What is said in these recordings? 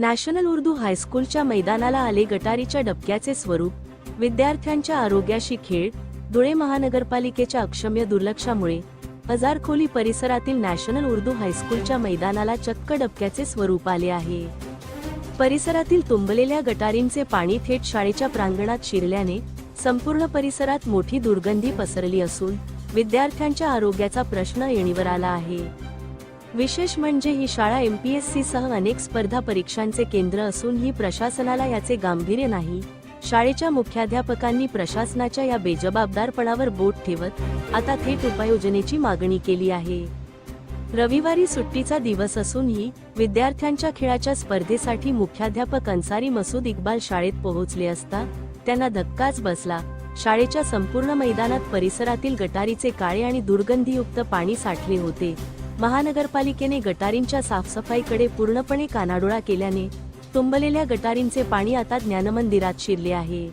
National Urdu हायस्कूलच्या मैदानाला आले गटारीच्या डबक्याचे स्वरूप विद्यार्थ्यांच्या आरोग्याशी खेळ धुळे महानगरपालिकेच्या अक्षम्य दुर्लक्षामुळे हजारखोली परिसरातील नॅशनल उर्दू हायस्कूलच्या मैदानाला चक्क डबक्याचे स्वरूप आले आहे. परिसरातील तुंबलेल्या गटारींचे पाणी थेट शाळेच्या प्रांगणात शिरल्याने संपूर्ण परिसरात मोठी दुर्गंधी पसरली असून विद्यार्थ्यांच्या आरोग्याचा प्रश्न येणीवर आला आहे. विशेष म्हणजे ही शाळा एम पी एस सह अनेक स्पर्धा परीक्षांचे केंद्र असून ही प्रशासनाला याचे गांभीर्य नाही. शाळेच्या मुख्याध्यापकांनी प्रशासनाच्या या बेजबाबदारपणावर बोट ठेवत आता थेट उपाययोजनेची मागणी केली आहे. रविवारी सुट्टीचा दिवस असूनही विद्यार्थ्यांच्या खेळाच्या स्पर्धेसाठी मुख्याध्यापक अन्सारी मसूद इक्बाल शाळेत पोहोचले असता त्यांना धक्काच बसला. शाळेच्या संपूर्ण मैदानात परिसरातील गटारीचे काळे आणि दुर्गंधीयुक्त पाणी साठले होते. महानगरपालिकेने गटारींच्या साफसफाईकडे पूर्णपणे कानाडोळा केल्याने तुंबलेल्या गटारींचे पाणी आता ज्ञानमंदिरात शिरले आहे.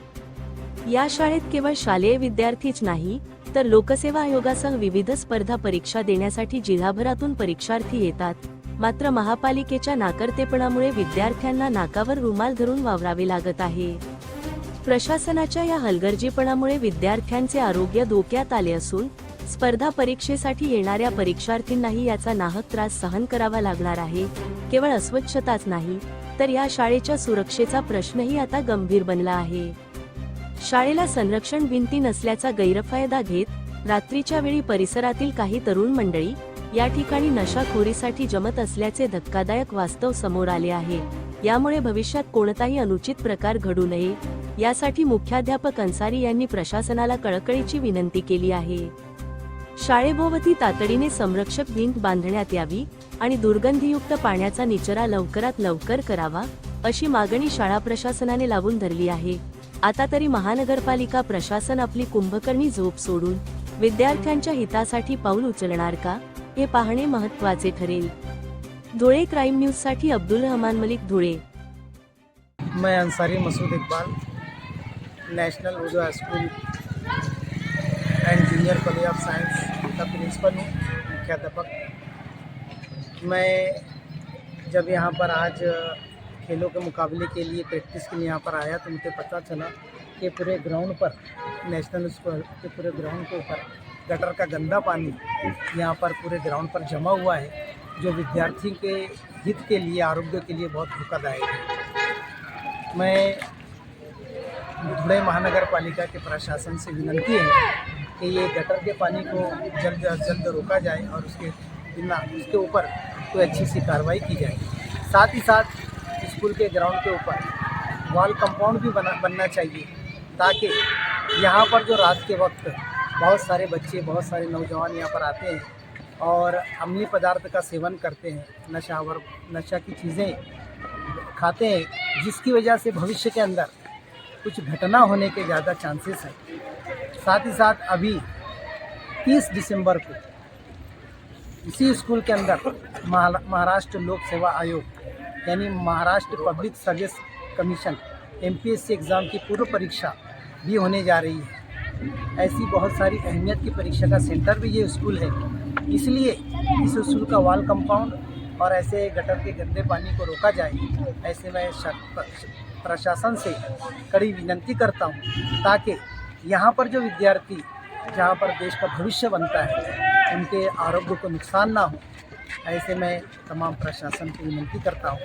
या शाळेत केवळ शालेय विद्यार्थीच नाही तर लोकसेवा आयोगासह विविध स्पर्धा परीक्षा देण्यासाठी जिल्हाभरातून परीक्षार्थी येतात. मात्र महापालिकेच्या नाकर्तेपणामुळे विद्यार्थ्यांना नाकावर रुमाल धरून वावरावे लागत आहे. प्रशासनाच्या या हलगर्जीपणामुळे विद्यार्थ्यांचे आरोग्य धोक्यात आले असून स्पर्धा परीक्षेसाठी येणाऱ्या परीक्षार्थींनाही याचा नाहक त्रास सहन करावा लागणार आहे. केवळ अस्वच्छताच नाही तर या शाळेच्या सुरक्षेचा प्रश्नही आता गंभीर बनला आहे. शाळेला संरक्षण भिंती नसल्याचा गैरफायदा घेत रात्रीच्या वेळी परिसरातील काही तरुण मंडळी या ठिकाणी नशाखोरीसाठी जमत असल्याचे धक्कादायक वास्तव समोर आले आहे. यामुळे भविष्यात कोणताही अनुचित प्रकार घडू नये यासाठी मुख्याध्यापक अन्सारी यांनी प्रशासनाला कळकळीची विनंती केली आहे. शाळेभोवती तातडीने संरक्षक भिंत बांधण्यात यावी आणि दुर्गंधीयुक्त पाण्याचा निचरा लवकरात लवकर करावा अशी मागणी शाळा प्रशासनाने लावून धरली आहे. आता तरी महानगरपालिका प्रशासन आपली कुंभकर्णी झोप सोडून विद्यार्थ्यांच्या हितासाठी पाऊल उचलणार का हे पाहणे महत्त्वाचे ठरेल. धुळे क्राईम न्यूजसाठी अब्दुल रहमान मलिक धुळे. मैं Ansari Masood Iqbal national Urdu high school junior college of science का प्रिंसिपल हूँ मुख्याध्यापक मैं जब यहाँ पर आज खेलों के मुकाबले के लिए प्रैक्टिस के लिए यहाँ पर आया तो मुझे पता चला कि पूरे ग्राउंड पर नेशनल स्कूल के पूरे ग्राउंड के ऊपर गटर का गंदा पानी यहाँ पर पूरे ग्राउंड पर जमा हुआ है, जो विद्यार्थी के हित के लिए, आरोग्य के लिए बहुत धोखादायक है। मैं धुळे महानगर पालिका के प्रशासन से विनंती है कि ये गटर के पानी को जल्द अज जल्द रोका जाए और उसके बिना, उसके ऊपर कोई अच्छी सी कार्रवाई की जाए। साथ ही साथ स्कूल के ग्राउंड के ऊपर वॉल कंपाउंड भी बना, बनना चाहिए ताकि यहाँ पर जो रात के वक्त बहुत सारे बच्चे, बहुत सारे नौजवान यहाँ पर आते हैं और अम्लीय पदार्थ का सेवन करते हैं नशावर नशा की चीज़ें खाते हैं, जिसकी वजह से भविष्य के अंदर कुछ घटना होने के ज़्यादा चांसेस हैं। साथ ही साथ अभी 30 दिसंबर को इसी स्कूल के अंदर महाराष्ट्र लोक सेवा आयोग, यानी Maharashtra public service commission MPSC exam की पूर्व परीक्षा भी होने जा रही है। ऐसी बहुत सारी अहमियत की परीक्षा का सेंटर भी ये स्कूल है। इसलिए इस स्कूल का वाल कंपाउंड और ऐसे गटर के गंदे पानी को रोका जाए, ऐसे मैं प्रशासन से कड़ी विनंती करता हूँ ताकि यहाँ पर जो विद्यार्थी जहाँ पर देश का भविष्य बनता है, उनके आरोग्य को नुकसान ना हो। ऐसे मैं तमाम प्रशासन को विनती करता हूँ।